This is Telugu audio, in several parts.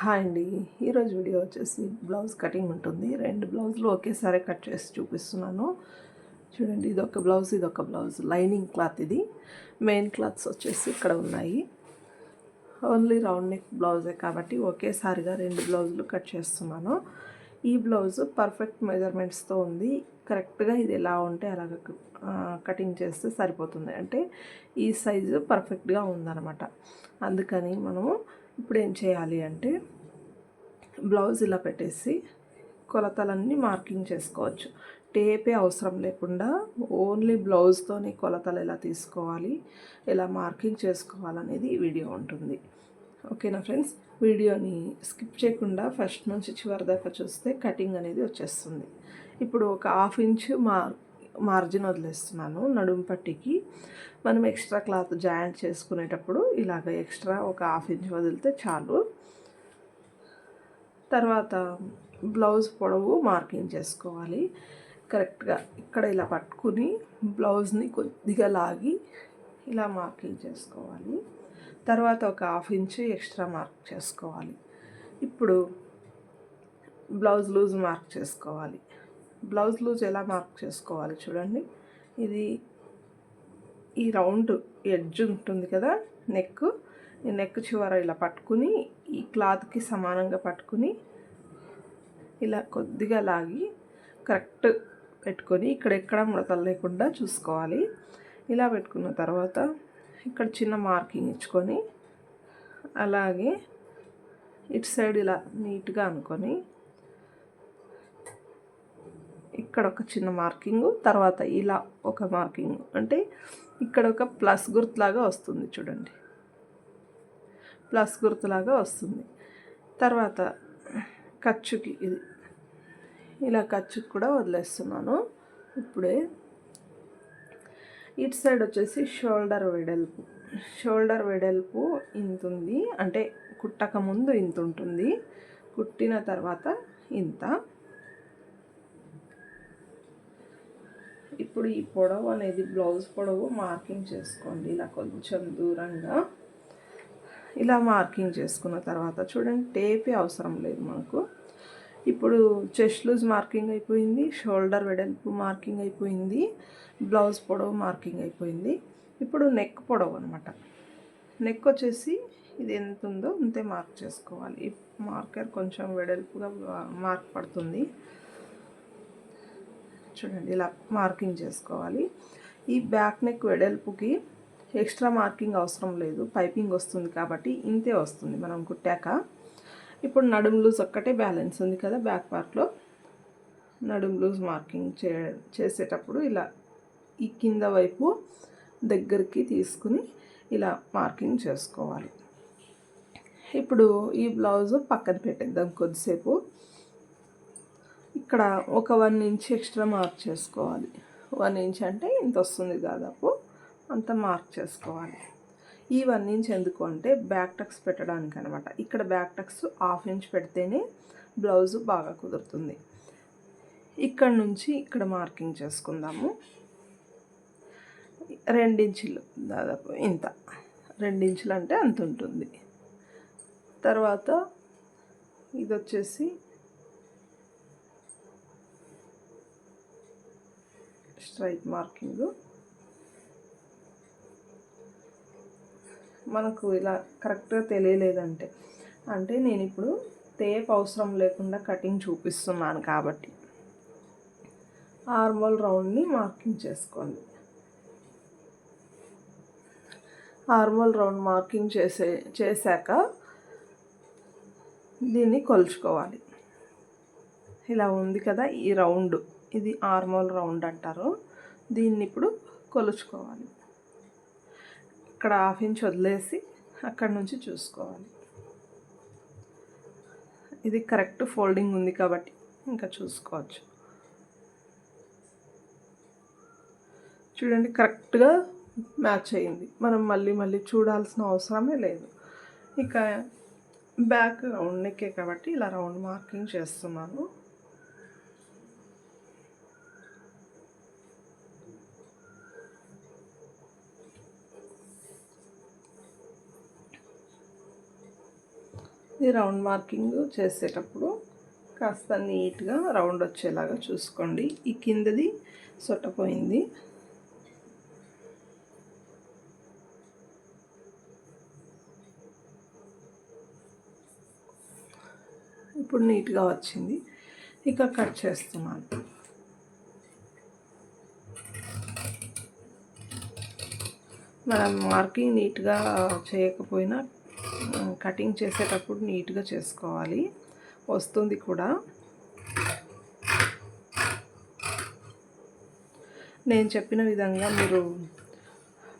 హాయ్ అండి. ఈరోజు వీడియో వచ్చేసి బ్లౌజ్ కటింగ్ ఉంటుంది. రెండు బ్లౌజులు ఒకేసారి కట్ చేసి చూపిస్తున్నాను. చూడండి ఇది ఒక బ్లౌజ్ ఇది ఒక బ్లౌజ్. లైనింగ్ క్లాత్ ఇది. మెయిన్ క్లాత్స్ వచ్చేసి ఇక్కడ ఉన్నాయి. ఓన్లీ రౌండ్ నెక్ బ్లౌజే కాబట్టి ఒకేసారిగా రెండు బ్లౌజులు కట్ చేస్తున్నాను. ఈ బ్లౌజ్ పర్ఫెక్ట్ మెజర్మెంట్స్తో ఉంది. కరెక్ట్గా ఇది ఎలా ఉంటే అలాగ కటింగ్ చేస్తే సరిపోతుంది. అంటే ఈ సైజు పర్ఫెక్ట్గా ఉందన్నమాట. అందుకని మనము ఇప్పుడు ఏం చేయాలి అంటే బ్లౌజ్ ఇలా పెట్టేసి కొలతలన్నీ మార్కింగ్ చేసుకోవచ్చు. టేపే అవసరం లేకుండా ఓన్లీ బ్లౌజ్తోని కొలతలు ఎలా తీసుకోవాలి ఎలా మార్కింగ్ చేసుకోవాలనేది ఈ వీడియో ఉంటుంది. ఓకేనా ఫ్రెండ్స్? వీడియోని స్కిప్ చేయకుండా ఫస్ట్ నుంచి చివరి దాకా చూస్తే కటింగ్ అనేది వచ్చేస్తుంది. ఇప్పుడు ఒక హాఫ్ ఇంచ్ మార్ మార్జిన్ వదిలేస్తున్నాను నడుము పట్టికి. మనం ఎక్స్ట్రా క్లాత్ జాయింట్ చేసుకునేటప్పుడు ఇలాగ ఎక్స్ట్రా ఒక హాఫ్ ఇంచ్ వదిలితే చాలు. తర్వాత బ్లౌజ్ పొడవు మార్కింగ్ చేసుకోవాలి. కరెక్ట్గా ఇక్కడ ఇలా పట్టుకుని బ్లౌజ్ని కొద్దిగా లాగి ఇలా మార్కింగ్ చేసుకోవాలి. తర్వాత ఒక హాఫ్ ఇంచ్ ఎక్స్ట్రా మార్క్ చేసుకోవాలి. ఇప్పుడు బ్లౌజ్ లూజ్ మార్క్ చేసుకోవాలి. బ్లౌజ్ లూజ్ ఎలా మార్క్ చేసుకోవాలి చూడండి. ఇది ఈ రౌండ్ ఎడ్జ్ ఉంటుంది కదా నెక్ ఈ నెక్ చివర ఇలా పట్టుకుని ఈ క్లాత్కి సమానంగా పట్టుకుని ఇలా కొద్దిగా లాగి కరెక్ట్ పెట్టుకొని ఇక్కడ ఎక్కడ ముడతలు లేకుండా చూసుకోవాలి. ఇలా పెట్టుకున్న తర్వాత ఇక్కడ చిన్న మార్కింగ్ ఇచ్చుకొని అలాగే ఇటు సైడ్ ఇలా నీట్గా అనుకొని ఇక్కడ ఒక చిన్న మార్కింగ్ తర్వాత ఇలా ఒక మార్కింగ్. అంటే ఇక్కడ ఒక ప్లస్ గుర్తులాగా వస్తుంది చూడండి. ప్లస్ గుర్తులాగా వస్తుంది. తర్వాత ఖర్చుకి ఇది. ఇలా ఖర్చుకి కూడా వదిలేస్తున్నాను. ఇప్పుడే ఇటు సైడ్ వచ్చేసి షోల్డర్ వెడల్పు. షోల్డర్ వెడల్పు ఇంత ఉంది. అంటే కుట్టక ముందు ఇంత ఉంటుంది. కుట్టిన తర్వాత ఇంత. ఇప్పుడు ఈ పొడవు అనేది బ్లౌజ్ పొడవు మార్కింగ్ చేసుకోండి. ఇలా కొంచెం దూరంగా ఇలా మార్కింగ్ చేసుకున్న తర్వాత చూడండి టేపే అవసరం లేదు మనకు ఇప్పుడు చెస్ట్ లూజ్ మార్కింగ్ అయిపోయింది షోల్డర్ వెడల్పు మార్కింగ్ అయిపోయింది బ్లౌజ్ పొడవు మార్కింగ్ అయిపోయింది. ఇప్పుడు నెక్ పొడవు అనమాట నెక్ వచ్చేసి ఇది ఎంత ఉందో అంతే మార్క్ చేసుకోవాలి. మార్కర్ కొంచెం వెడల్పుగా మార్క్ పడుతుంది. చూడండి ఇలా మార్కింగ్ చేసుకోవాలి. ఈ బ్యాక్ నెక్ వెడల్పుకి ఎక్స్ట్రా మార్కింగ్ అవసరం లేదు. పైపింగ్ వస్తుంది కాబట్టి ఇంతే వస్తుంది మనం కుట్టాక. ఇప్పుడు నడుం లూజ్ ఒక్కటే బ్యాలెన్స్ ఉంది కదా బ్యాక్ పార్ట్లో. నడుం లూజ్ మార్కింగ్ చే చేసేటప్పుడు ఇలా ఈ కింద వైపు దగ్గరికి తీసుకుని ఇలా మార్కింగ్ చేసుకోవాలి. ఇప్పుడు ఈ బ్లౌజ్ పక్కన పెట్టేద్దాం కొద్దిసేపు. ఇక్కడ ఒక వన్ ఇంచ్ ఎక్స్ట్రా మార్క్ చేసుకోవాలి. వన్ ఇంచ్ అంటే ఇంత వస్తుంది దాదాపు. అంత మార్క్ చేసుకోవాలి. ఈ వన్ ఇంచ్ ఎందుకు అంటే బ్యాక్ టక్స్ పెట్టడానికి అనమాట ఇక్కడ బ్యాక్ టక్స్ హాఫ్ ఇంచ్ పెడితేనే బ్లౌజ్ బాగా కుదురుతుంది. ఇక్కడ నుంచి ఇక్కడ మార్కింగ్ చేసుకుందాము. రెండించులు దాదాపు ఇంత. రెండించులు అంటే అంత ఉంటుంది. తర్వాత ఇది వచ్చేసి స్ట్రైట్ మార్కింగ్ మనకు ఇలా కరెక్ట్గా తెలియలేదంటే. అంటే నేను ఇప్పుడు టేప్ అవసరం లేకుండా కటింగ్ చూపిస్తున్నాను కాబట్టి. ఆర్మల్ రౌండ్ని మార్కింగ్ చేసుకోండి. ఆర్మల్ రౌండ్ మార్కింగ్ చేసే చేశాక దీన్ని కొలుచుకోవాలి. ఇలా ఉంది కదా ఈ రౌండ్ ఇది ఆర్మల్ రౌండ్ అంటారు. దీన్ని ఇప్పుడు కొలుచుకోవాలి. ఇక్కడ హాఫ్ ఇంచ్ వదిలేసి అక్కడ నుంచి చూసుకోవాలి. ఇది కరెక్ట్ ఫోల్డింగ్ ఉంది కాబట్టి ఇంకా చూసుకోవచ్చు. చూడండి కరెక్ట్గా మ్యాచ్ అయ్యింది మనం మళ్ళీ మళ్ళీ చూడాల్సిన అవసరమే లేదు. ఇక బ్యాక్ రౌండ్ నెక్కే కాబట్టి ఇలా రౌండ్ మార్కింగ్ చేస్తున్నాను. ఈ రౌండ్ మార్కింగ్ చేసేటప్పుడు కాస్త నీట్గా రౌండ్ వచ్చేలాగా చూసుకోండి. ఈ కిందది సొట్టపోయింది. ఇప్పుడు నీట్గా వచ్చింది. ఇక కట్ చేస్తున్నాను. మనం మార్కింగ్ నీట్గా చేయకపోయినా కటింగ్ చేసేటప్పుడు నీట్గా చేసుకోవాలి. వస్తుంది కూడా. నేను చెప్పిన విధంగా మీరు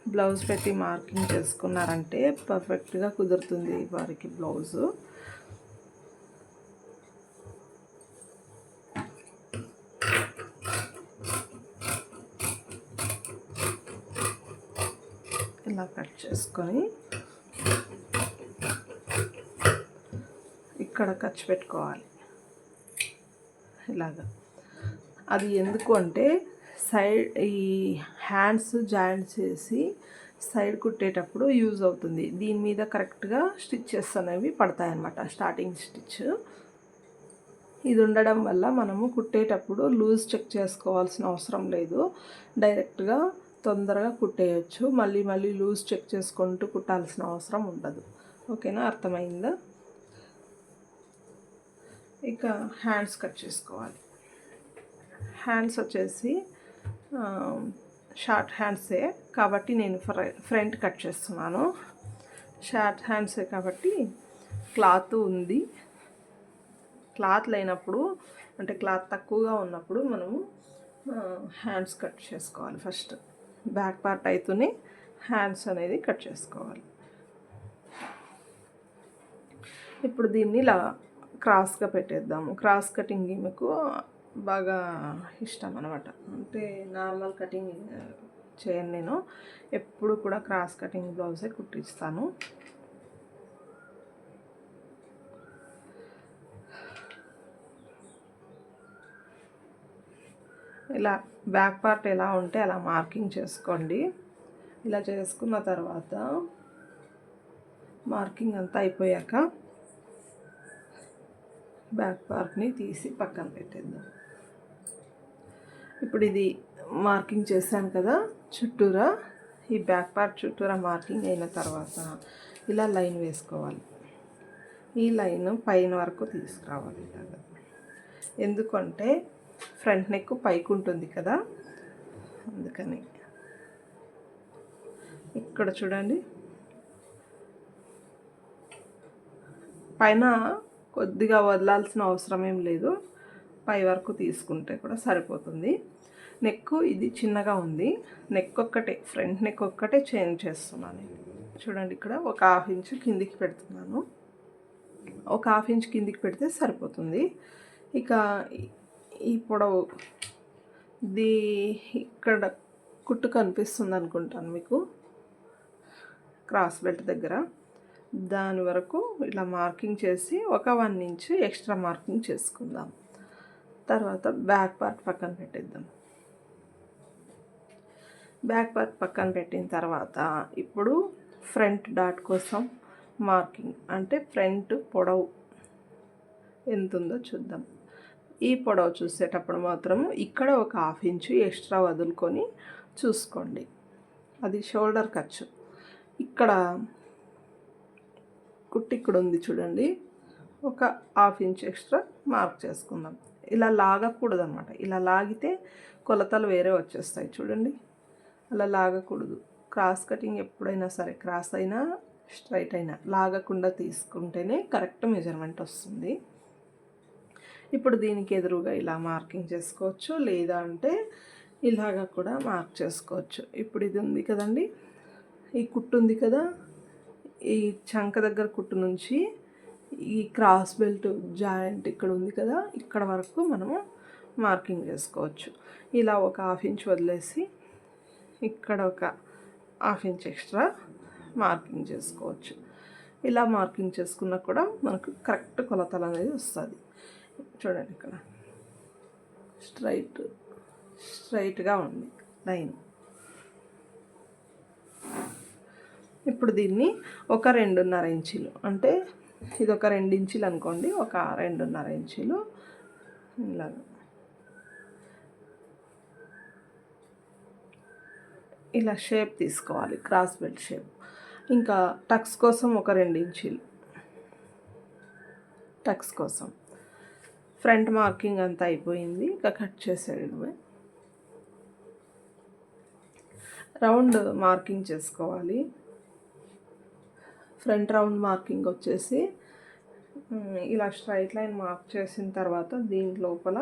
బ్లౌజ్ పెట్టి మార్కింగ్ చేసుకున్నారంటే పర్ఫెక్ట్గా కుదురుతుంది వారికి బ్లౌజు. ఇలా కట్ చేసుకొని ఇక్కడ ఖర్చు పెట్టుకోవాలి. ఇలాగా. అది ఎందుకు అంటే సైడ్ ఈ హ్యాండ్స్ జాయింట్ చేసి సైడ్ కుట్టేటప్పుడు యూజ్ అవుతుంది. దీని మీద కరెక్ట్గా స్టిచ్చెస్ అనేవి పడతాయి అన్నమాట స్టార్టింగ్ స్టిచ్. ఇది ఉండడం వల్ల మనము కుట్టేటప్పుడు లూజ్ చెక్ చేసుకోవాల్సిన అవసరం లేదు. డైరెక్ట్గా తొందరగా కుట్టేయచ్చు. మళ్ళీ మళ్ళీ లూజ్ చెక్ చేసుకుంటూ కుట్టాల్సిన అవసరం ఉండదు. ఓకేనా? అర్థమైందా? ఇక హ్యాండ్స్ కట్ చేసుకోవాలి. హ్యాండ్స్ వచ్చేసి షార్ట్ హ్యాండ్సే కాబట్టి నేను ఫ్రంట్ కట్ చేస్తున్నాను. షార్ట్ హ్యాండ్సే కాబట్టి క్లాత్ ఉంది. క్లాత్ లేనప్పుడు అంటే క్లాత్ తక్కువగా ఉన్నప్పుడు మనము హ్యాండ్స్ కట్ చేసుకోవాలి ఫస్ట్. బ్యాక్ పార్ట్ అయితేనే హ్యాండ్స్ అనేది కట్ చేసుకోవాలి. ఇప్పుడు దీన్ని ఇలా క్రాస్గా పెట్టేద్దాము. క్రాస్ కటింగ్ మీకు బాగా ఇష్టం అనమాట అంటే నార్మల్ కటింగ్ చేయను నేను. ఎప్పుడు కూడా క్రాస్ కటింగ్ బ్లౌజే కుట్టిస్తాను. ఇలా బ్యాక్ పార్ట్ ఎలా ఉంటే అలా మార్కింగ్ చేసుకోండి. ఇలా చేసుకున్న తర్వాత మార్కింగ్ అంతా అయిపోయాక బ్యాక్ పార్ట్ని తీసి పక్కన పెట్టేద్దాం. ఇప్పుడు ఇది మార్కింగ్ చేశాను కదా చుట్టూరా. ఈ బ్యాక్ పార్ట్ చుట్టూరా మార్కింగ్ అయిన తర్వాత ఇలా లైన్ వేసుకోవాలి. ఈ లైన్ పైన వరకు తీసుకురావాలి ఇలాగా. ఎందుకంటే ఫ్రంట్ నెక్ పైకి ఉంటుంది కదా అందుకని. ఇక్కడ చూడండి. పైన కొద్దిగా వదలాల్సిన అవసరం ఏం లేదు. పై వరకు తీసుకుంటే కూడా సరిపోతుంది. నెక్ ఇది చిన్నగా ఉంది. నెక్ ఒక్కటే ఫ్రంట్ నెక్ ఒక్కటే చేంజ్ చేస్తున్నాను చూడండి ఇక్కడ ఒక హాఫ్ ఇంచ్ కిందికి పెడుతున్నాను. ఒక హాఫ్ ఇంచ్ కిందికి పెడితే సరిపోతుంది. ఇక ఈ పొడవు ఇది ఇక్కడ కుట్టు కనిపిస్తుంది అనుకుంటాను మీకు. క్రాస్ బెల్ట్ దగ్గర. దాని వరకు ఇలా మార్కింగ్ చేసి ఒక వన్ ఇంచ్ ఎక్స్ట్రా మార్కింగ్ చేసుకుందాం. తర్వాత బ్యాక్ పార్ట్ పక్కన పెట్టేద్దాం. బ్యాక్ పార్ట్ పక్కన పెట్టిన తర్వాత ఇప్పుడు ఫ్రంట్ డాట్ కోసం మార్కింగ్ అంటే ఫ్రంట్ పొడవు ఎంత ఉందో చూద్దాం. ఈ పొడవు చూసేటప్పుడు మాత్రం ఇక్కడ ఒక హాఫ్ ఇంచు ఎక్స్ట్రా వదులుకొని చూసుకోండి. అది షోల్డర్ ఖర్చు. ఇక్కడ కుట్టి ఇక్కడ ఉంది చూడండి. ఒక హాఫ్ ఇంచ్ ఎక్స్ట్రా మార్క్ చేసుకుందాం. ఇలా లాగకూడదు అనమాట ఇలా లాగితే కొలతలు వేరే వచ్చేస్తాయి చూడండి. అలా లాగకూడదు. క్రాస్ కటింగ్ ఎప్పుడైనా సరే క్రాస్ అయినా స్ట్రైట్ అయినా లాగకుండా తీసుకుంటేనే కరెక్ట్ మెజర్మెంట్ వస్తుంది. ఇప్పుడు దీనికి ఎదురుగా ఇలా మార్కింగ్ చేసుకోవచ్చు. లేదా అంటే ఇలాగా కూడా మార్క్ చేసుకోవచ్చు. ఇప్పుడు ఇది ఉంది కదండి. ఈ కుట్టు ఉంది కదా. ఈ చంక దగ్గర కుట్టు నుంచి ఈ క్రాస్ బెల్ట్ జాయింట్ ఇక్కడ ఉంది కదా ఇక్కడ వరకు మనము మార్కింగ్ చేసుకోవచ్చు. ఇలా ఒక హాఫ్ ఇంచ్ వదిలేసి ఇక్కడ ఒక హాఫ్ ఇంచ్ ఎక్స్ట్రా మార్కింగ్ చేసుకోవచ్చు. ఇలా మార్కింగ్ చేసుకున్నా కూడా మనకు కరెక్ట్ కొలతలు అనేది వస్తుంది. చూడండి ఇక్కడ. స్ట్రైట్ స్ట్రైట్గా ఉంది లైన్. ఇప్పుడు దీన్ని ఒక రెండున్నర ఇంచులు. అంటే ఇది ఒక రెండు ఇంచులు అనుకోండి ఒక రెండున్నర ఇంచులు. ఇలా ఇలా షేప్ తీసుకోవాలి క్రాస్ బెల్ట్ షేప్. ఇంకా టక్స్ కోసం ఒక రెండు ఇంచులు. టక్స్ కోసం. ఫ్రంట్ మార్కింగ్ అంతా అయిపోయింది ఇంకా కట్ చేసేయడమే. రౌండ్ మార్కింగ్ చేసుకోవాలి. ఫ్రంట్ రౌండ్ మార్కింగ్ వచ్చేసి ఇలా స్ట్రైట్ లైన్ మార్క్ చేసిన తర్వాత దీని లోపల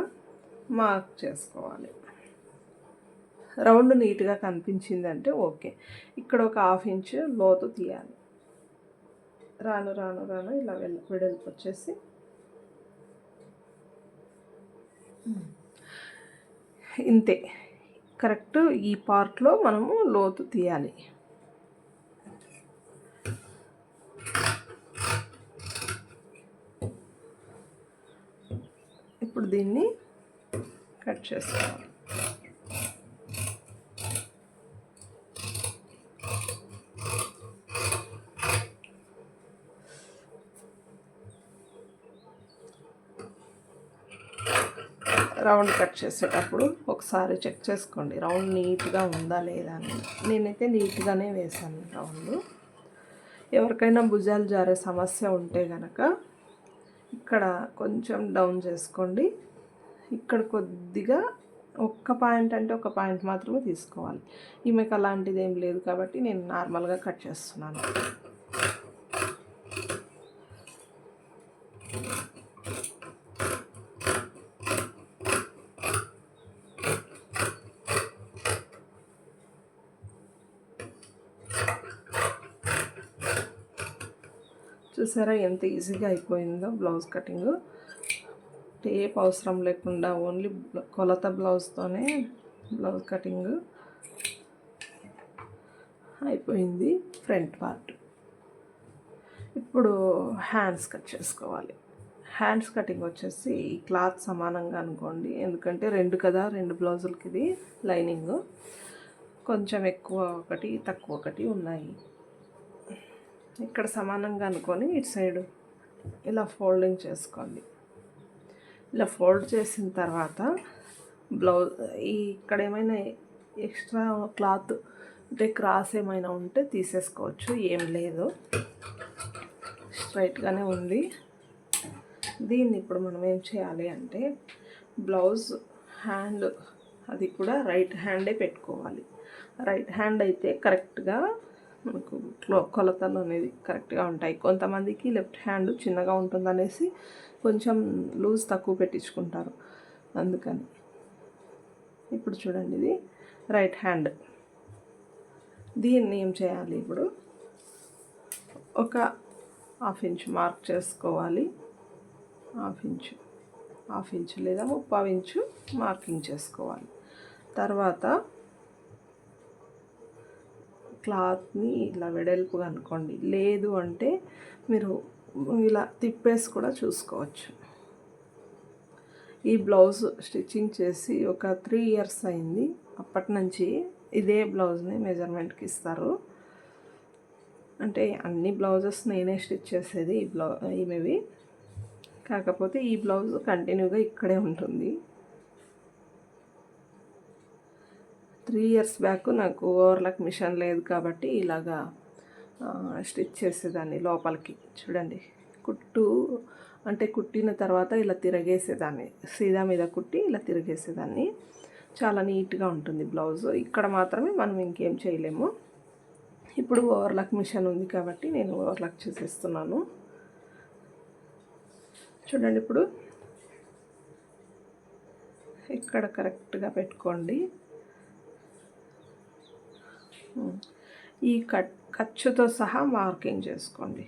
మార్క్ చేసుకోవాలి. రౌండ్ నీట్గా కనిపించిందంటే ఓకే. ఇక్కడ ఒక హాఫ్ ఇంచ్ లోతు తీయాలి. రాను రాను రాను ఇలా వెల్ వెడల్పు వచ్చేసి. ఇంతే. కరెక్ట్ ఈ పార్ట్లో మనము లోతు తీయాలి. ఇప్పుడు దీన్ని కట్ చేసుకోవాలి రౌండ్ కట్ చేసేటప్పుడు ఒకసారి చెక్ చేసుకోండి. రౌండ్ నీట్గా ఉందా లేదా అని. నేనైతే నీట్గానే వేశాను రౌండ్. ఎవరికైనా భుజాలు జారే సమస్య ఉంటే కనుక ఇక్కడ కొంచెం డౌన్ చేసుకోండి. ఇక్కడ కొద్దిగా ఒక్క పాయింట్ అంటే ఒక పాయింట్ మాత్రమే తీసుకోవాలి. ఈమెకు అలాంటిది ఏం లేదు కాబట్టి నేను నార్మల్గా కట్ చేస్తున్నాను. చూసారా ఎంత ఈజీగా అయిపోయిందో బ్లౌజ్ కటింగ్. టేప్ అవసరం లేకుండా ఓన్లీ కొలత బ్లౌజ్తోనే బ్లౌజ్ కటింగ్. అయిపోయింది ఫ్రంట్ పార్ట్. ఇప్పుడు హ్యాండ్స్ కట్ చేసుకోవాలి. హ్యాండ్స్ కటింగ్ వచ్చేసి ఈ క్లాత్ సమానంగా అనుకోండి. ఎందుకంటే రెండు కదా రెండు బ్లౌజులకి ఇది లైనింగ్. కొంచెం ఎక్కువ ఒకటి తక్కువ ఒకటి ఉన్నాయి. ఇక్కడ సమానంగా అనుకొని ఇటు సైడ్ ఇలా ఫోల్డింగ్ చేసుకోండి. ఇలా ఫోల్డ్ చేసిన తర్వాత బ్లౌజ్ ఈ ఇక్కడ ఏమైనా ఎక్స్ట్రా క్లాత్ అంటే క్రాస్ ఏమైనా ఉంటే తీసేసుకోవచ్చు ఏం లేదు. స్ట్రైట్గానే ఉంది. దీన్ని ఇప్పుడు మనం ఏం చేయాలి అంటే బ్లౌజ్ హ్యాండ్ అది కూడా రైట్ హ్యాండే పెట్టుకోవాలి. రైట్ హ్యాండ్ అయితే కరెక్ట్గా మనకు క్లో- కొలతలు అనేది కరెక్ట్గా ఉంటాయి. కొంతమందికి లెఫ్ట్ హ్యాండ్ చిన్నగా ఉంటుందనేసి కొంచెం లూజ్ తక్కువ పెట్టించుకుంటారు. అందుకని. ఇప్పుడు చూడండి ఇది. Right hand. దీన్ని ఏం చేయాలి ఇప్పుడు? ఒక హాఫ్ ఇంచ్ మార్క్ చేసుకోవాలి. హాఫ్ ఇంచు హాఫ్ ఇంచు లేదా ముప్పావు ఇంచు మార్కింగ్ చేసుకోవాలి. తర్వాత క్లాత్ని ఇలా వెడల్పుగా అనుకోండి. లేదు అంటే మీరు ఇలా తిప్పేసి కూడా చూసుకోవచ్చు. ఈ బ్లౌజ్ స్టిచ్చింగ్ చేసి ఒక త్రీ ఇయర్స్ అయింది. అప్పటి నుంచి ఇదే బ్లౌజ్ని మెజర్మెంట్కి ఇస్తారు. అంటే అన్ని బ్లౌజెస్ నేనే స్టిచ్ చేసేది ఈ బ్లౌ ఈమెవి కాకపోతే ఈ బ్లౌజ్ కంటిన్యూగా ఇక్కడే ఉంటుంది. త్రీ ఇయర్స్ బ్యాక్ నాకు ఓవర్లాక్ మిషన్ లేదు కాబట్టి ఇలాగా స్టిచ్ చేసేదాన్ని లోపలికి. చూడండి కుట్టు అంటే కుట్టిన తర్వాత ఇలా తిరగేసేదాన్ని. సీదా మీద కుట్టి ఇలా తిరగేసేదాన్ని. చాలా నీట్గా ఉంటుంది బ్లౌజ్. ఇక్కడ మాత్రమే మనం ఇంకేం చేయలేము. ఇప్పుడు ఓవర్లాక్ మిషన్ ఉంది కాబట్టి నేను ఓవర్లాక్ చేసేస్తున్నాను. చూడండి ఇప్పుడు. ఇక్కడ కరెక్ట్గా పెట్టుకోండి. ఈ కట్ ఖర్చుతో సహా మార్కింగ్ చేసుకోండి.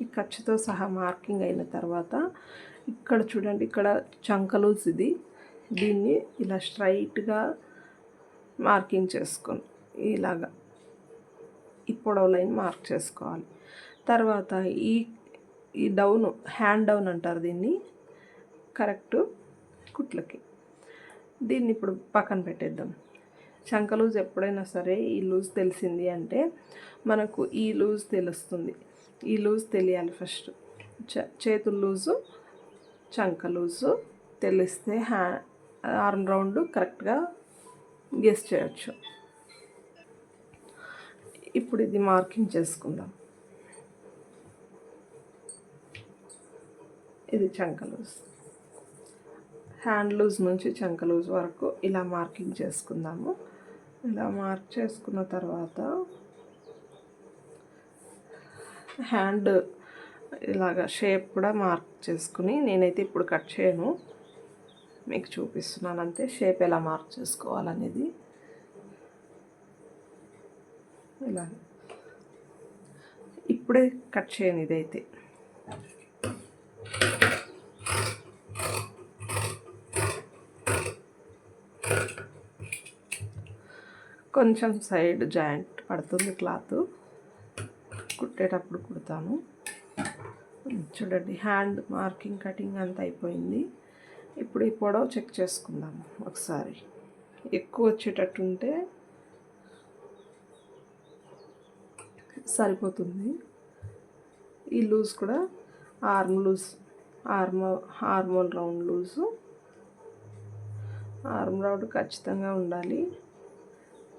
ఈ ఖర్చుతో సహా మార్కింగ్ అయిన తర్వాత ఇక్కడ చూడండి ఇక్కడ చంకలూస్ ఇది. దీన్ని ఇలా స్ట్రైట్గా మార్కింగ్ చేసుకోండి ఇలాగా ఈ పొడవు లైన్ మార్క్ చేసుకోవాలి. తర్వాత ఈ ఈ డౌన్ హ్యాండ్ డౌన్ అంటారు దీన్ని కరెక్ట్ కుట్లకి. దీన్ని ఇప్పుడు పక్కన పెట్టేద్దాం. చంక లూజ్ ఎప్పుడైనా సరే ఈ లూజ్ తెలిసింది అంటే మనకు ఈ లూజ్ తెలుస్తుంది. ఈ లూజ్ తెలియాలి ఫస్ట్. చ చేతుల లూజు చంక లూజు తెలిస్తే హ్యా ఆర్మ్ రౌండ్ కరెక్ట్గా గెస్ చేయొచ్చు. ఇప్పుడు ఇది మార్కింగ్ చేసుకుందాం. ఇది చంక లూజ్. హ్యాండ్ లూజ్ నుంచి చంక లూజ్ వరకు ఇలా మార్కింగ్ చేసుకుందాము. ఇలా మార్క్ చేసుకున్న తర్వాత హ్యాండ్ ఇలాగ షేప్ కూడా మార్క్ చేసుకుని నేనైతే ఇప్పుడు కట్ చేయను. మీకు చూపిస్తున్నాను అంతే షేప్ ఎలా మార్క్ చేసుకోవాలనేది. ఇలా. ఇప్పుడే కట్ చేయను ఇదైతే కొంచెం సైడ్ జాయింట్ పడుతుంది క్లాత్. కుట్టేటప్పుడు కుడతాను. చూడండి హ్యాండ్ మార్కింగ్ కటింగ్ అంతా అయిపోయింది. ఇప్పుడు ఈ పొడవు చెక్ చేసుకుందాం ఒకసారి. ఎక్కువ వచ్చేటట్టుంటే సరిపోతుంది. ఈ లూజ్ కూడా ఆర్మ్ లూజ్ ఆర్మ హార్మోన్ రౌండ్ లూజు. ఆర్మ్ రౌండ్ ఖచ్చితంగా ఉండాలి.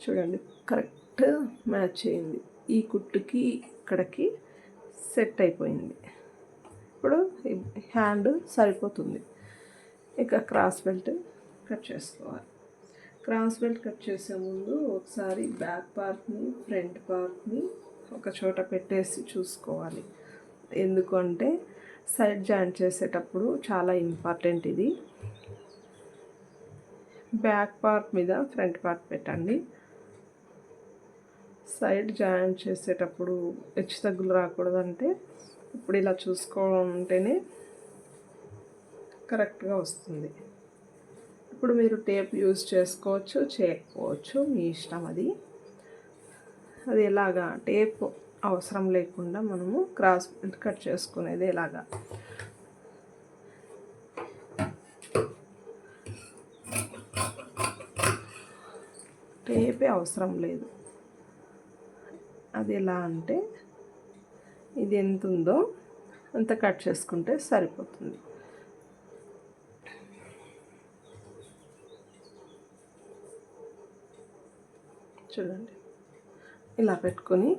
చూడండి కరెక్ట్ మ్యాచ్ అయింది. ఈ కుట్టుకి ఇక్కడికి సెట్ అయిపోయింది. ఇప్పుడు హ్యాండ్ సరిపోతుంది. ఇక క్రాస్ బెల్ట్ కట్ చేసుకోవాలి. క్రాస్ బెల్ట్ కట్ చేసే ముందు ఒకసారి బ్యాక్ పార్ట్ని ఫ్రంట్ పార్ట్ని ఒక చోట పెట్టేసి చూసుకోవాలి. ఎందుకంటే సైడ్ జాయింట్ చేసేటప్పుడు చాలా ఇంపార్టెంట్ ఇది. బ్యాక్ పార్ట్ మీద ఫ్రంట్ పార్ట్ పెట్టండి. సైడ్ జాయింట్ చేసేటప్పుడు హెచ్చు తగ్గులు రాకూడదంటే ఇప్పుడు ఇలా చూసుకుంటేనే కరెక్ట్గా వస్తుంది. ఇప్పుడు మీరు టేప్ యూజ్ చేసుకోవచ్చు చేయకపోవచ్చు మీ ఇష్టం అది. అది ఎలాగా? టేప్ అవసరం లేకుండా మనము క్రాస్ కట్ చేసుకునేది ఎలాగా? టేపే అవసరం లేదు. అది ఎలా అంటే ఇది ఎంత ఉందో అంత కట్ చేసుకుంటే సరిపోతుంది. చూడండి. ఇలా పెట్టుకొని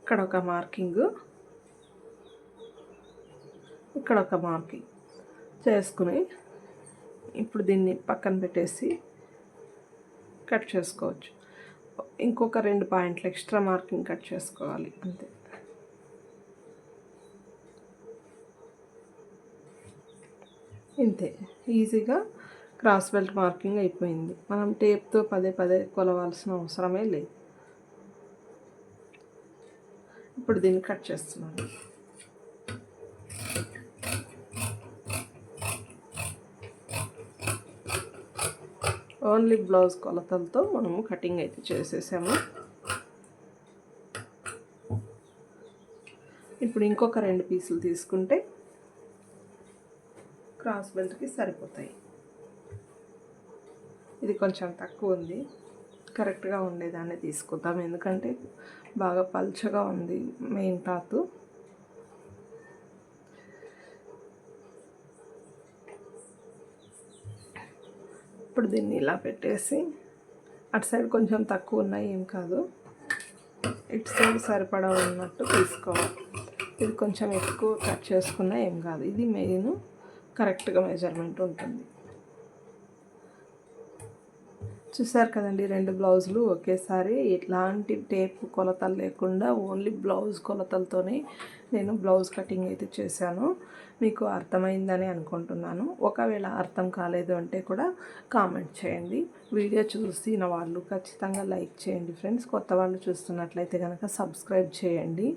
ఇక్కడ ఒక మార్కింగ్ ఇక్కడ ఒక మార్కింగ్ చేసుకుని ఇప్పుడు దీన్ని పక్కన పెట్టేసి కట్ చేసుకోవచ్చు. ఇంకొక రెండు పాయింట్లు ఎక్స్ట్రా మార్కింగ్ కట్ చేసుకోవాలి అంతే. ఇంతే ఈజీగా క్రాస్ బెల్ట్ మార్కింగ్ అయిపోయింది. మనం టేప్తో పదే పదే కొలవాల్సిన అవసరమే లేదు. ఇప్పుడు దీన్ని కట్ చేస్తున్నాను. ఓన్లీ బ్లౌజ్ కొలతలతో మనము కటింగ్ అయితే చేసేసాము. ఇప్పుడు ఇంకొక రెండు పీసులు తీసుకుంటే క్రాస్ బెల్ట్కి సరిపోతాయి. ఇది కొంచెం తక్కువ ఉంది. కరెక్ట్గా ఉండేదాన్ని తీసుకుందాం. ఎందుకంటే బాగా పల్చగా ఉంది మెయిన్ క్లాత్. ఇప్పుడు దీన్ని ఇలా పెట్టేసి అటు సైడ్ కొంచెం తక్కువ ఉన్నాయి ఏం కాదు. ఇటు సైడ్ సరిపడా ఉన్నట్టు తీసుకోవాలి. ఇది కొంచెం ఎక్కువ కట్ చేసుకున్నా ఏం కాదు. ఇది మెయిన్ కరెక్ట్గా మెజర్మెంట్ ఉంటుంది. చూసారు కదండి రెండు బ్లౌజులు ఒకేసారి ఎలాంటి టేప్ కొలతలు లేకుండా ఓన్లీ బ్లౌజ్ కొలతలతోనే నేను బ్లౌజ్ కటింగ్ అయితే చేశాను. మీకు అర్థమైందని అనుకుంటున్నాను. ఒకవేళ అర్థం కాలేదు అంటే కూడా కామెంట్ చేయండి. వీడియో చూసిన వాళ్ళు ఖచ్చితంగా లైక్ చేయండి ఫ్రెండ్స్. కొత్త వాళ్ళు చూస్తున్నట్లయితే కనుక సబ్స్క్రైబ్ చేయండి.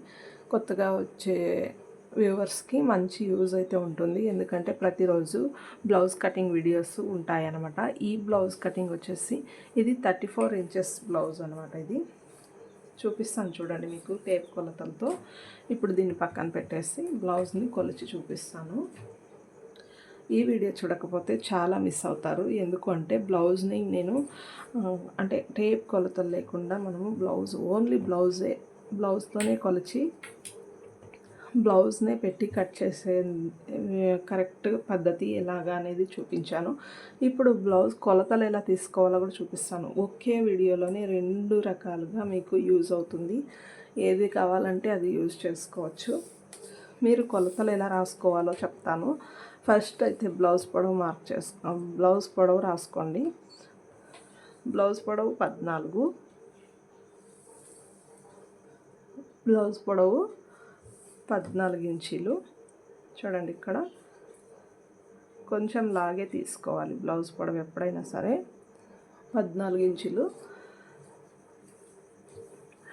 కొత్తగా వచ్చే వ్యూవర్స్కి మంచి యూజ్ అయితే ఉంటుంది. ఎందుకంటే ప్రతిరోజు బ్లౌజ్ కటింగ్ వీడియోస్ ఉంటాయన్నమాట. ఈ బ్లౌజ్ కటింగ్ వచ్చేసి ఇది థర్టీ ఫోర్ ఇంచెస్ బ్లౌజ్ అనమాట ఇది. చూపిస్తాను చూడండి మీకు టేప్ కొలతలతో ఇప్పుడు దీన్ని పక్కన పెట్టేసి బ్లౌజ్ని కొలిచి చూపిస్తాను. ఈ వీడియో చూడకపోతే చాలా మిస్ అవుతారు. ఎందుకంటే బ్లౌజ్ని నేను అంటే టేప్ కొలతలు లేకుండా మనము బ్లౌజ్ ఓన్లీ బ్లౌజే బ్లౌజ్తోనే కొలిచి బ్లౌజ్నే పెట్టి కట్ చేసే కరెక్ట్ పద్ధతి ఎలాగా అనేది చూపించాను. ఇప్పుడు బ్లౌజ్ కొలతలు ఎలా తీసుకోవాలో కూడా చూపిస్తాను. ఒకే వీడియోలోనే రెండు రకాలుగా మీకు యూజ్ అవుతుంది. ఏది కావాలంటే అది యూజ్ చేసుకోవచ్చు. మీరు కొలతలు ఎలా రాసుకోవాలో చెప్తాను. ఫస్ట్ అయితే బ్లౌజ్ పొడవు మార్క్ చేసుకో బ్లౌజ్ పొడవు రాసుకోండి. బ్లౌజ్ పొడవు పద్నాలుగు. బ్లౌజ్ పొడవు పద్నాలుగు ఇంచీలు. చూడండి ఇక్కడ. కొంచెం లాగే తీసుకోవాలి బ్లౌజ్ పొడవు ఎప్పుడైనా సరే. పద్నాలుగు ఇంచులు.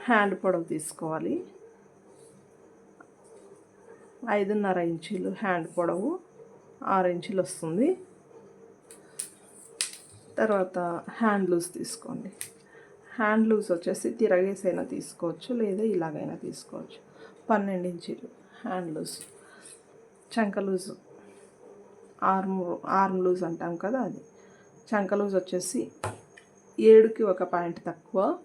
హ్యాండ్ పొడవు తీసుకోవాలి. ఐదున్నర ఇంచులు హ్యాండ్ పొడవు. ఆరు ఇంచులు వస్తుంది. తర్వాత హ్యాండ్ లూజ్ తీసుకోండి. హ్యాండ్ లూజ్ వచ్చేసి తిరగేసైనా తీసుకోవచ్చు లేదా ఇలాగైనా తీసుకోవచ్చు. పన్నెండు ఇంచీలు హ్యాండ్ లూజ్. చంక లూజ్. ఆర్మ్ ఆర్మ్ లూజ్ అంటాం కదా అది. చంక లూజ్ వచ్చేసి ఏడుకి ఒక పాయింట్ తక్కువ.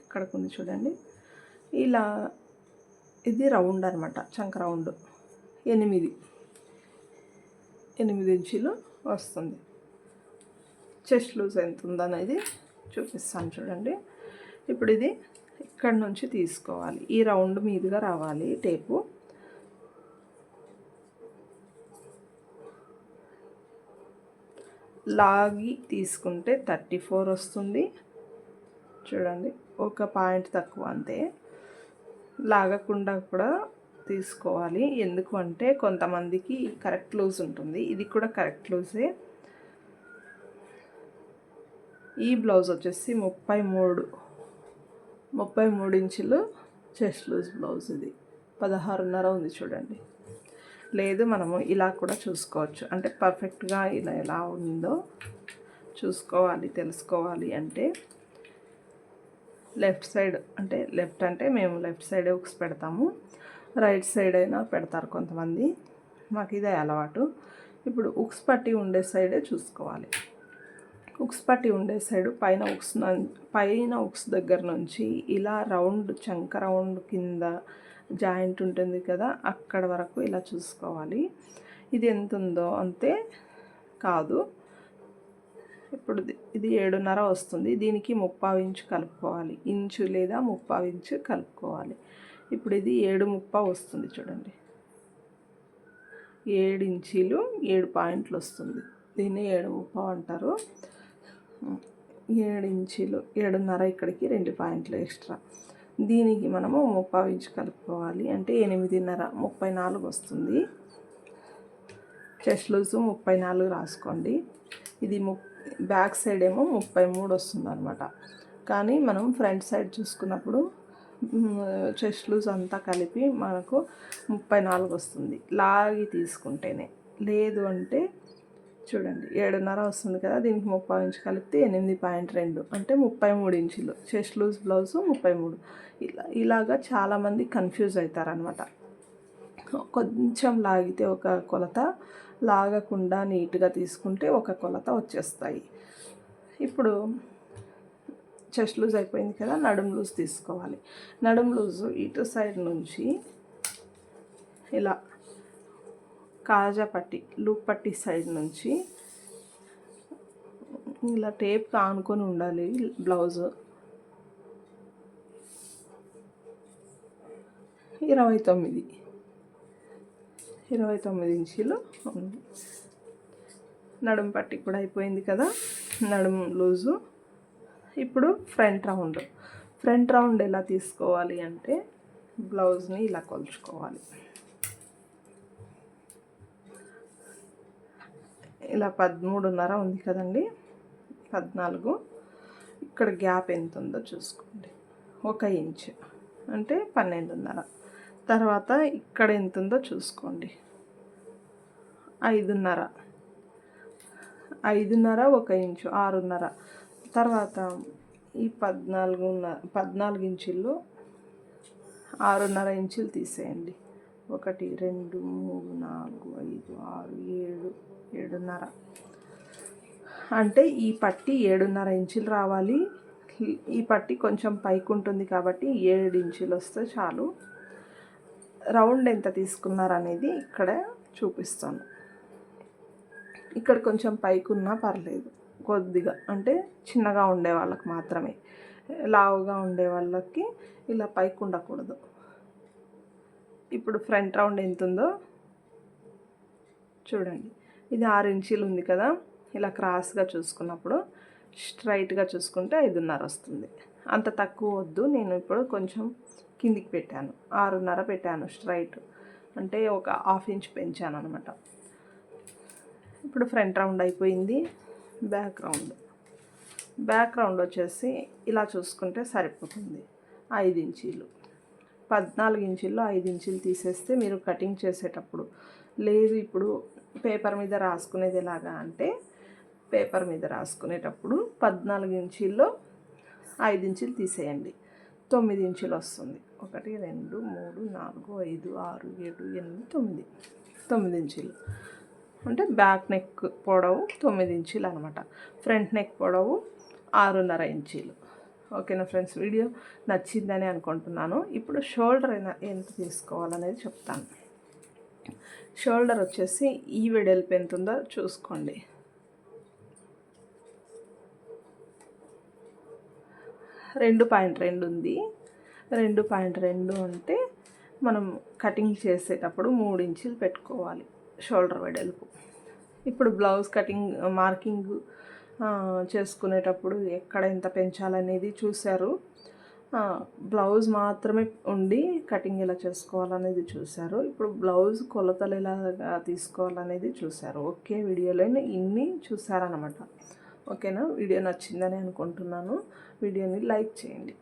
ఇక్కడ ఉంది చూడండి. ఇలా ఇది రౌండ్ అనమాట చంక రౌండ్. ఎనిమిది. ఎనిమిది ఇంచులు వస్తుంది. చెస్ట్ లూజ్ ఎంత ఉందనేది చూపిస్తాను చూడండి. ఇప్పుడు ఇది ఇక్కడ నుంచి తీసుకోవాలి. ఈ రౌండ్ మీదుగా రావాలి టేపు. లాగి తీసుకుంటే థర్టీ ఫోర్ వస్తుంది. చూడండి ఒక పాయింట్ తక్కువ అంతే. లాగకుండా కూడా తీసుకోవాలి. ఎందుకు అంటే కొంతమందికి కరెక్ట్ లూజ్ ఉంటుంది. ఇది కూడా కరెక్ట్ లూజే. ఈ బ్లౌజ్ వచ్చేసి ముప్పై మూడు ముప్పై మూడు ఇంచులు చెస్ట్ లూజ్ బ్లౌజ్ ఇది. పదహారున్నర ఉంది చూడండి. లేదు మనము ఇలా కూడా చూసుకోవచ్చు. అంటే పర్ఫెక్ట్గా ఇలా ఎలా ఉందో చూసుకోవాలి తెలుసుకోవాలి అంటే లెఫ్ట్ సైడ్ అంటే లెఫ్ట్ అంటే మేము లెఫ్ట్ సైడే ఉక్స్ పెడతాము. రైట్ సైడ్ అయినా పెడతారు కొంతమంది. మాకు ఇదే అలవాటు. ఇప్పుడు ఉక్స్ పట్టి ఉండే సైడే చూసుకోవాలి. ఉక్స్ పట్టి ఉండే సైడ్ పైన ఉక్స్ పైన ఉక్స్ దగ్గర నుంచి ఇలా రౌండ్ చంక రౌండ్ కింద జాయింట్ ఉంటుంది కదా అక్కడ వరకు ఇలా చూసుకోవాలి. ఇది ఎంత ఉందో అంతే కాదు. ఇప్పుడు ఇది ఏడున్నర వస్తుంది. దీనికి ముప్పావు ఇంచు కలుపుకోవాలి. ఇంచు లేదా ముప్పావు ఇంచు కలుపుకోవాలి. ఇప్పుడు ఇది ఏడు ముప్పావు వస్తుంది చూడండి. ఏడు ఇంచీలు ఏడు పాయింట్లు వస్తుంది. దీన్ని ఏడు ముప్పావు అంటారు. ఏడు ఇంచీలు ఏడున్నర ఇక్కడికి రెండు పాయింట్లు ఎక్స్ట్రా. దీనికి మనము ముప్పావు ఇంచు కలుపుకోవాలి. అంటే ఎనిమిదిన్నర ముప్పై నాలుగు వస్తుంది. చెస్ట్ లూజు ముప్పై నాలుగు రాసుకోండి. ఇది ము బ్యాక్ సైడ్ ఏమో ముప్పై మూడు వస్తుంది అనమాట కానీ మనం ఫ్రంట్ సైడ్ చూసుకున్నప్పుడు చెస్ట్ లూజ్ అంతా కలిపి మనకు ముప్పై నాలుగు వస్తుంది. లాగి తీసుకుంటేనే. లేదు అంటే చూడండి ఏడున్నర వస్తుంది కదా దీనికి ముప్పై ఇంచు కలిపితే ఎనిమిది పాయింట్ రెండు అంటే ముప్పై మూడు ఇంచులు. చెస్ట్ లూజ్ బ్లౌజు ముప్పై మూడు. ఇలా ఇలాగా చాలామంది కన్ఫ్యూజ్ అవుతారనమాట కొంచెం లాగితే ఒక కొలత లాగకుండా నీట్గా తీసుకుంటే ఒక కొలత వచ్చేస్తాయి. ఇప్పుడు చెస్ట్ లూజ్ అయిపోయింది కదా నడుము లూజ్ తీసుకోవాలి. నడుము లూజు ఇటు సైడ్ నుంచి ఇలా కాజా పట్టి లూప్ పట్టి సైడ్ నుంచి ఇలా టేప్ ఆనుకొని ఉండాలి బ్లౌజ్. ఇరవై తొమ్మిది. ఇరవై తొమ్మిది ఇంచీలు ఉంది. నడుము పట్టి కూడా అయిపోయింది కదా నడుము లూజు. ఇప్పుడు ఫ్రంట్ రౌండ్. ఫ్రంట్ రౌండ్ ఎలా తీసుకోవాలి అంటే బ్లౌజ్ని ఇలా కొలుచుకోవాలి. ఇలా పదమూడున్నర ఉంది కదండి. పద్నాలుగు. ఇక్కడ గ్యాప్ ఎంత ఉందో చూసుకోండి. ఒక ఇంచ్. అంటే పన్నెండున్నర. తర్వాత ఇక్కడ ఎంత ఉందో చూసుకోండి. ఐదున్నర. ఐదున్నర ఒక ఇంచు. ఆరున్నర. తర్వాత ఈ పద్నాలుగున్నర పద్నాలుగు ఇంచుల్లో ఆరున్నర ఇంచులు తీసేయండి. ఒకటి రెండు మూడు నాలుగు ఐదు ఆరు ఏడు ఏడున్నర. అంటే ఈ పట్టి ఏడున్నర ఇంచులు రావాలి. ఈ పట్టి కొంచెం పైకి ఉంటుంది కాబట్టి ఏడు ఇంచులు వస్తే చాలు. రౌండ్ ఎంత తీసుకున్నారనేది ఇక్కడ చూపిస్తాను. ఇక్కడ కొంచెం పైకి ఉన్నా పర్లేదు. కొద్దిగా అంటే చిన్నగా ఉండే వాళ్ళకి మాత్రమే. లావుగా ఉండే వాళ్ళకి ఇలా పైకి ఉండకూడదు. ఇప్పుడు ఫ్రంట్ రౌండ్ ఎంత ఉందో చూడండి. ఇది ఆరు ఇంచీలు ఉంది కదా. ఇలా క్రాస్గా చూసుకున్నప్పుడు స్ట్రైట్గా చూసుకుంటే ఐదున్నర వస్తుంది. అంత తక్కువ వద్దు. నేను ఇప్పుడు కొంచెం కిందికి పెట్టాను. ఆరున్నర పెట్టాను స్ట్రైట్ అంటే ఒక హాఫ్ ఇంచ్ పెంచాను అనమాట ఇప్పుడు ఫ్రంట్ రౌండ్ అయిపోయింది. బ్యాక్ రౌండ్ బ్యాక్ రౌండ్ వచ్చేసి ఇలా చూసుకుంటే సరిపోతుంది. ఐదు ఇంచీలు. పద్నాలుగు ఇంచుల్లో ఐదు ఇంచులు తీసేస్తే మీరు కటింగ్ చేసేటప్పుడు లేదు ఇప్పుడు పేపర్ మీద రాసుకునేది ఎలాగా అంటే పేపర్ మీద రాసుకునేటప్పుడు పద్నాలుగు ఇంచీల్లో ఐదు ఇంచులు తీసేయండి. తొమ్మిది ఇంచులు వస్తుంది. ఒకటి రెండు మూడు నాలుగు ఐదు ఆరు ఏడు ఎనిమిది తొమ్మిది. తొమ్మిది ఇంచులు. అంటే బ్యాక్ నెక్ పొడవు తొమ్మిది ఇంచులు అనమాట. ఫ్రంట్ నెక్ పొడవు ఆరున్నర ఇంచీలు. ఓకేనా ఫ్రెండ్స్? వీడియో నచ్చిందని అనుకుంటున్నాను. ఇప్పుడు షోల్డర్ ఎంత తీసుకోవాలనేది చెప్తాను. షోల్డర్ వచ్చేసి ఈ వెడల్పు ఎంత ఉందో చూసుకోండి. రెండు పాయింట్ రెండు ఉంది. రెండు పాయింట్ రెండు అంటే మనం కటింగ్ చేసేటప్పుడు మూడు ఇంచులు పెట్టుకోవాలి షోల్డర్ వెడల్పు. ఇప్పుడు బ్లౌజ్ కటింగ్ మార్కింగ్ చేసుకునేటప్పుడు ఎక్కడ ఎంత పెంచాలనేది చూశారు. బ్లౌజ్ మాత్రమే ఉండి కటింగ్ ఎలా చేసుకోవాలనేది చూశారు. ఇప్పుడు బ్లౌజ్ కొలతలు ఎలా తీసుకోవాలనేది చూశారు. ఓకే వీడియోలో ఇన్ని చూసారనమాట ఓకేనా? వీడియో నచ్చిందని అనుకుంటున్నాను. వీడియోని లైక్ చేయండి.